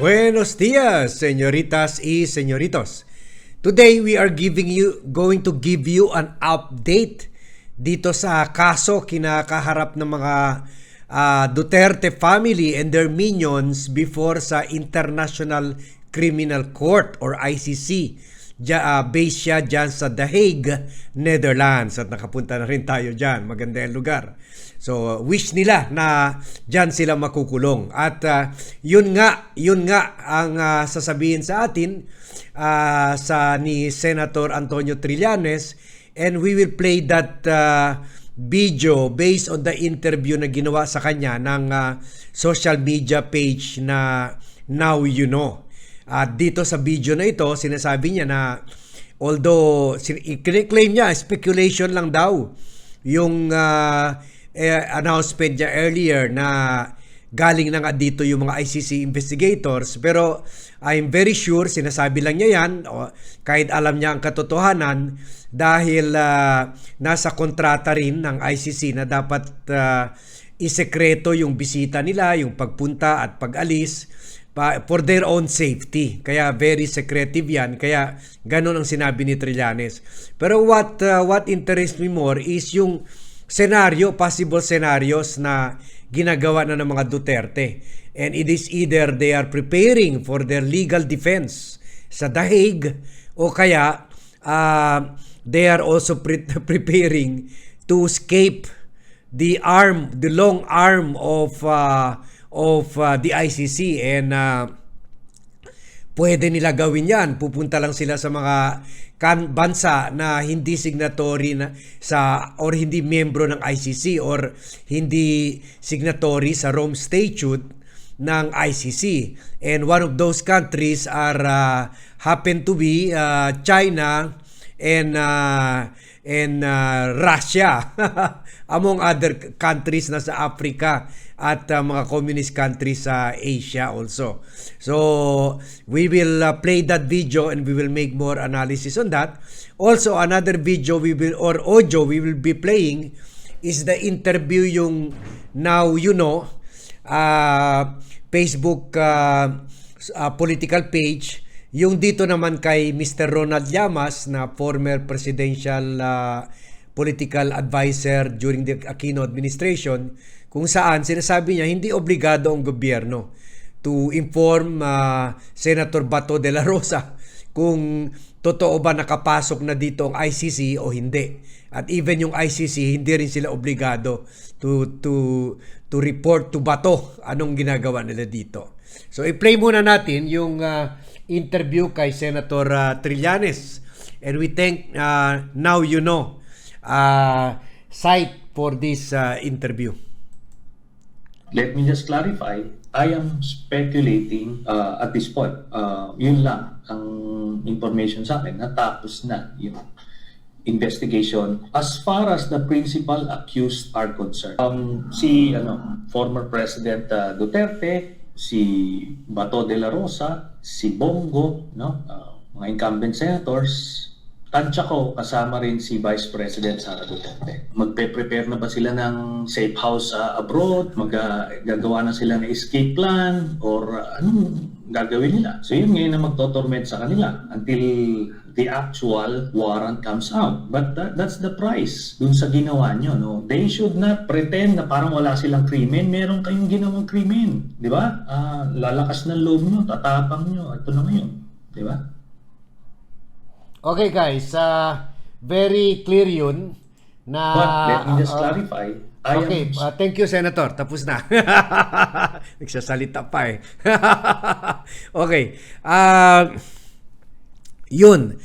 Buenos dias, señoritas y señoritos. Today we are giving you going to give you an update dito sa kaso kinakaharap ng mga ah, Duterte family and their minions before sa International Criminal Court or ICC. Dia, ah, based siya dyan sa The Hague, Netherlands. At nakapunta na rin tayo dyan. Maganda yung lugar. So, wish nila na dyan sila makukulong. At ah, yun nga, yun nga ang ah, sasabihin sa atin ah, sa ni Senator Antonio Trillanes and we will play that ah, video based on the interview na ginawa sa kanya ng ah, social media page na Now You Know. At dito sa video na ito, sinasabi niya na although i-claim niya speculation lang daw yung ah, eh, announcement niya earlier na galing na nga dito yung mga ICC investigators pero I'm very sure sinasabi lang niya yan o, kahit alam niya ang katotohanan dahil ah, nasa kontrata rin ng ICC na dapat ah, isekreto yung bisita nila, yung pagpunta at pag-alis pa, for their own safety. Kaya very secretive yan. Kaya ganun ang sinabi ni Trillanes. Pero what uh, what interests me more is yung scenario, possible scenarios na ginagawa na ng mga Duterte. And it is either they are preparing for their legal defense sa The Hague o kaya uh, they are also pre- preparing to escape the arm, the long arm of uh, of uh, the ICC and uh, pwede nila gawin yan. Pupunta lang sila sa mga kan bansa na hindi signatory na sa or hindi miyembro ng ICC or hindi signatory sa Rome Statute ng ICC. And one of those countries are uh, happen to be uh, China and uh, and uh, Russia among other countries na sa Africa at uh, mga communist countries sa Asia also. So we will uh, play that video and we will make more analysis on that. Also another video we will or audio we will be playing is the interview yung now you know uh, Facebook uh, uh, political page yung dito naman kay Mr. Ronald Llamas na former presidential uh, political advisor during the Aquino administration kung saan sinasabi niya hindi obligado ang gobyerno to inform uh, Senator Bato de la Rosa kung totoo ba nakapasok na dito ang ICC o hindi. At even yung ICC hindi rin sila obligado to to to report to Bato anong ginagawa nila dito. So i-play muna natin yung uh, interview kay Senator uh, Trillanes. And we thank uh, Now You Know uh, site for this uh, interview. Let me just clarify. I am speculating uh, at this point. Uh, yun lang ang information sa akin. Natapos na yung investigation as far as the principal accused are concerned. Um, si ano, former President uh, Duterte, si Bato de la Rosa, si Bongo, no? Uh, mga incumbent senators, Tansya ko, kasama rin si Vice President Sara Duterte. Magpe-prepare na ba sila ng safe house uh, abroad? Mag, uh, gagawa na sila ng escape plan? Or uh, anong gagawin nila? So yun ngayon na magtotorment sa kanila until the actual warrant comes out. But that, that's the price dun sa ginawa nyo. No? They should not pretend na parang wala silang krimen. Meron kayong ginawang krimen. Di ba? Uh, lalakas ng loob nyo, tatapang nyo. Ito na ngayon. Di ba? Okay guys, uh, very clear yun na But let me just uh, clarify. I okay, am uh, thank you Senator. Tapos na. Nagsasalita pa eh. okay. Uh, yun.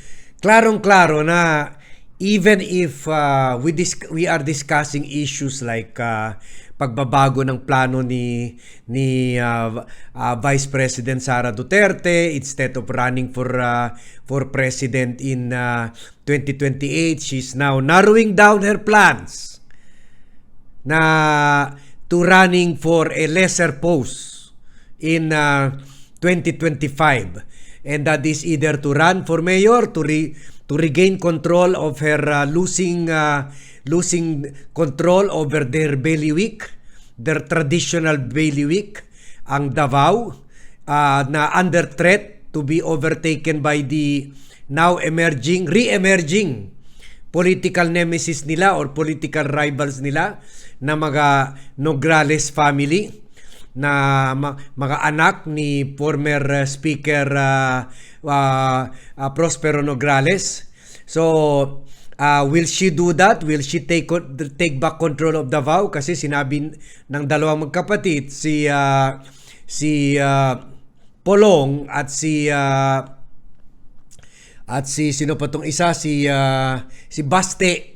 Klarong-klaro na even if uh, we dis- we are discussing issues like uh, pagbabago ng plano ni ni uh, uh, Vice President Sara Duterte instead of running for uh, for president in uh, 2028 she's now narrowing down her plans na to running for a lesser post in uh, 2025 and that is either to run for mayor to re- to regain control of her uh, losing uh, losing control over their bailiwick, their traditional bailiwick, ang Davao, uh, na under threat to be overtaken by the now emerging, re-emerging political nemesis nila or political rivals nila na mga Nograles family na mga anak ni former uh, speaker uh, uh, uh, Prospero Nograles. So, uh, will she do that? Will she take take back control of Davao kasi sinabi ng dalawang magkapatid si uh, si uh, Polong at si uh, at si sino pa tong isa si uh, si Baste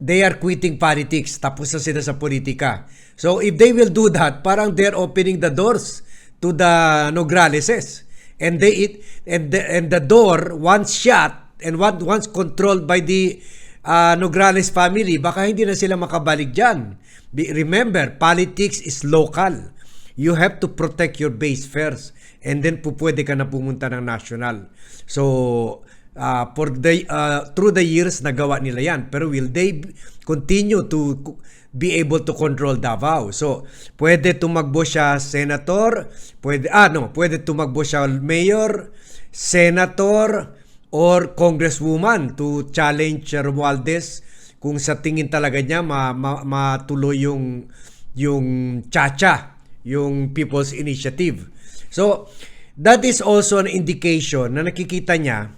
they are quitting politics tapos na sila sa politika. So if they will do that, parang they're opening the doors to the Nograleses. And they it and the, and the door once shut and one, once controlled by the uh, Nograles family, baka hindi na sila makabalik diyan. Remember, politics is local. You have to protect your base first and then po pwede ka na pumunta ng national. So uh, for the uh, through the years nagawa nila yan. Pero will they continue to be able to control Davao? So pwede tumakbo siya senator pwede ah no pwede tumakbo siya mayor senator or congresswoman to challenge Romualdez kung sa tingin talaga niya ma, ma, matuloy yung yung chacha yung People's Initiative. So that is also an indication na nakikita niya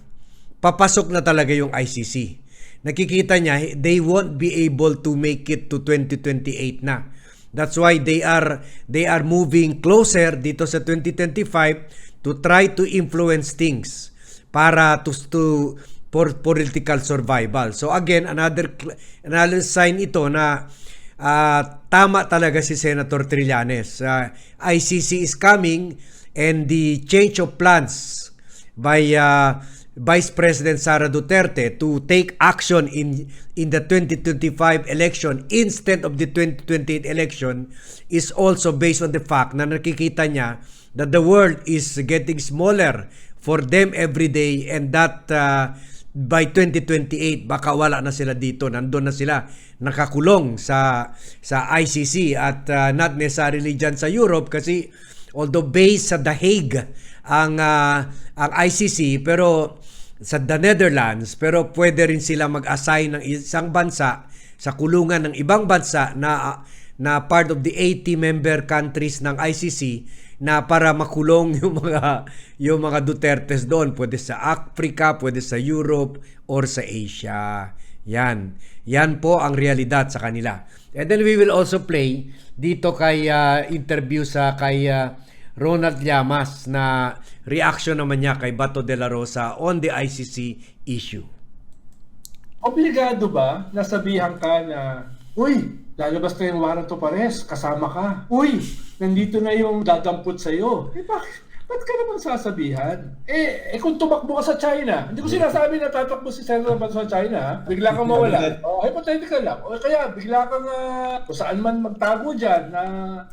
papasok na talaga yung ICC. Nakikita niya, they won't be able to make it to 2028 na. That's why they are they are moving closer dito sa 2025 to try to influence things para to, to for political survival. So again, another another sign ito na ah, tama talaga si Senator Trillanes. Ah, ICC is coming and the change of plans by uh, Vice President Sara Duterte to take action in in the 2025 election instead of the 2028 election is also based on the fact na nakikita niya that the world is getting smaller for them every day and that uh, by 2028 baka wala na sila dito. Nandun na sila nakakulong sa sa ICC at uh, not necessarily dyan sa Europe kasi although based sa The Hague ang ah, ang ICC pero sa the Netherlands pero pwede rin sila mag-assign ng isang bansa sa kulungan ng ibang bansa na na part of the 80 member countries ng ICC na para makulong yung mga yung mga Dutertes doon pwede sa Africa, pwede sa Europe or sa Asia. Yan. Yan po ang realidad sa kanila. And then we will also play dito kay ah, interview sa kay ah, Ronald Llamas na reaction naman niya kay Bato de la Rosa on the ICC issue. Obligado ba nasabihan ka na, Uy, lalabas na yung warrant of arrest, kasama ka. Uy, nandito na yung dadampot sa'yo. Eh bakit? Ba't ka naman sasabihan? Eh, eh kung tumakbo ka sa China, hindi ko sinasabi na tatakbo si Senator Banso sa China, bigla kang mawala. O, oh, hypothetical lang. O kaya, bigla kang uh, kung saan man magtago dyan na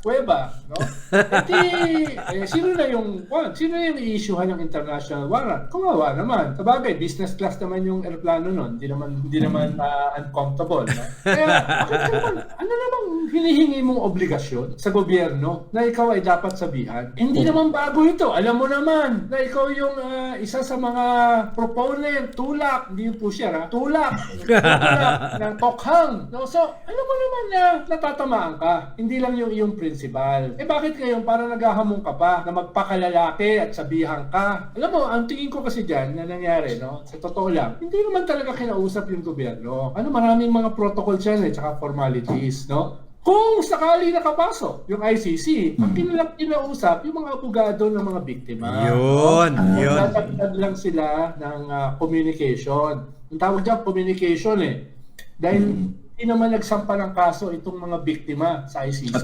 kuweba, no? Eh, di, eh, sino na yung, well, sino na yung i-issuehan ng international warrant? Kumawa naman. Kabagay, business class naman yung aeroplano nun. Hindi naman, hindi naman uh, uncomfortable. No? Kaya, bakit ka naman, ano namang hinihingi mong obligasyon sa gobyerno na ikaw ay dapat sabihan? Hindi naman bago ito. Alam mo naman na ikaw yung ah, isa sa mga proponent, tulak, hindi yung pusher ha, tulak, tulak ng tokhang. No? So, alam mo naman na natatamaan ka. Hindi lang yung iyong principal. Eh bakit ngayon parang naghahamon ka pa na magpakalalaki at sabihan ka? Alam mo, ang tingin ko kasi dyan na nangyari, no? Sa totoo lang, hindi naman talaga kinausap yung gobyerno. Ano, maraming mga protocol dyan eh, tsaka formalities, no? Kung sakali nakapasok yung ICC, ang kinilang kinausap yung mga abogado ng mga biktima. Yun, no? yun. Dadagdag lang sila ng ah, communication. Ang tawag dyan, communication eh. Dahil hindi naman nagsampa ng kaso itong mga biktima sa ICC.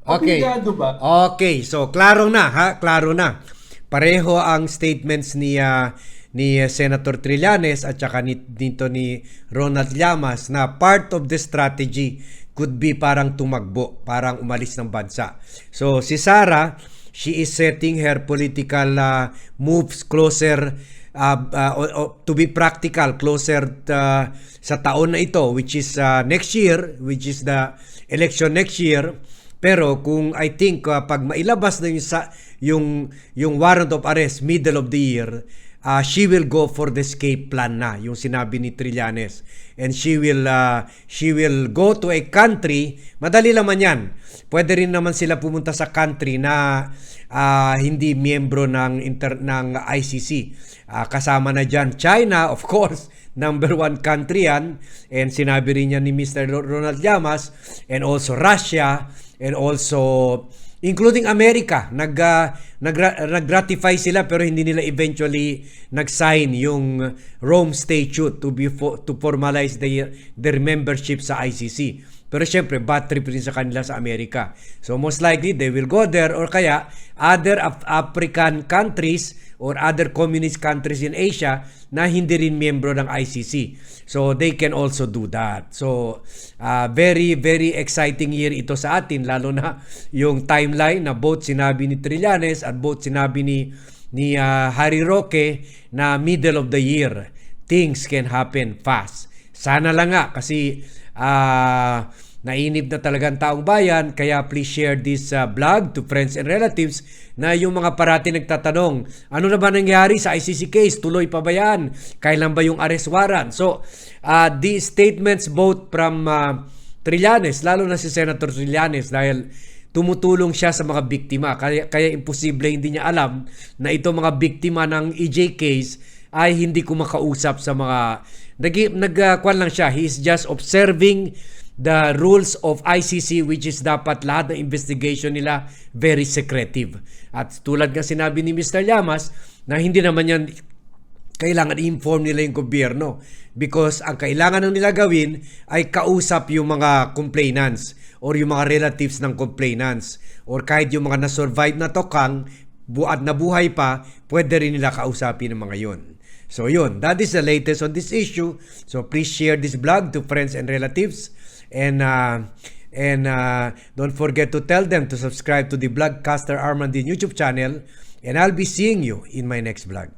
Okay. Obligado ba? Okay, so klaro na ha, klaro na. Pareho ang statements ni ah, ni ah, Senator Trillanes at saka ni, dito ni Ronald Llamas na part of the strategy could be parang tumakbo, parang umalis ng bansa. So si Sara, she is setting her political ah, moves closer uh, uh, o- to be practical closer uh, sa taon na ito which is uh, next year which is the election next year Pero kung I think uh, pag mailabas na yung, sa, yung, yung warrant of arrest middle of the year, uh, she will go for the escape plan na, yung sinabi ni Trillanes. And she will, uh, she will go to a country, madali lang man yan. Pwede rin naman sila pumunta sa country na uh, hindi miyembro ng, inter, ng ICC. Uh, kasama na dyan China, of course, number one country yan. And sinabi rin niya ni Mr. Ronald Llamas, and also Russia, and also including America. Nag, uh, nagra- nag-ratify sila pero hindi nila eventually nag-sign yung Rome Statute to, be fo- to formalize their, their membership sa ICC. Pero syempre, bad trip rin sa kanila sa Amerika. So most likely, they will go there or kaya other Af- African countries or other communist countries in Asia na hindi rin miyembro ng ICC. So they can also do that. So uh, very, very exciting year ito sa atin, lalo na yung timeline na both sinabi ni Trillanes at both sinabi ni, ni uh, Harry Roque na middle of the year, things can happen fast. Sana lang nga kasi uh, nainip na talagang taong bayan kaya please share this uh, vlog to friends and relatives na yung mga parati nagtatanong ano na ba nangyari sa ICC case? Tuloy pa ba yan? Kailan ba yung arrest warrant? So uh, these statements both from uh, Trillanes lalo na si Senator Trillanes dahil tumutulong siya sa mga biktima. Kaya, kaya imposible hindi niya alam na ito mga biktima ng EJ case ay hindi ko makausap sa mga nag nagkuan lang siya he is just observing the rules of ICC which is dapat lahat ng investigation nila very secretive. At tulad nga sinabi ni Mr. Llamas na hindi naman yan kailangan i-inform nila yung gobyerno because ang kailangan ng nila gawin ay kausap yung mga complainants or yung mga relatives ng complainants or kahit yung mga na-survive na tokang buat na buhay pa, pwede rin nila kausapin ng mga yon. So yun, that is the latest on this issue. So please share this vlog to friends and relatives and uh, and uh, don't forget to tell them to subscribe to the Vlogcaster Armandin YouTube channel and I'll be seeing you in my next vlog.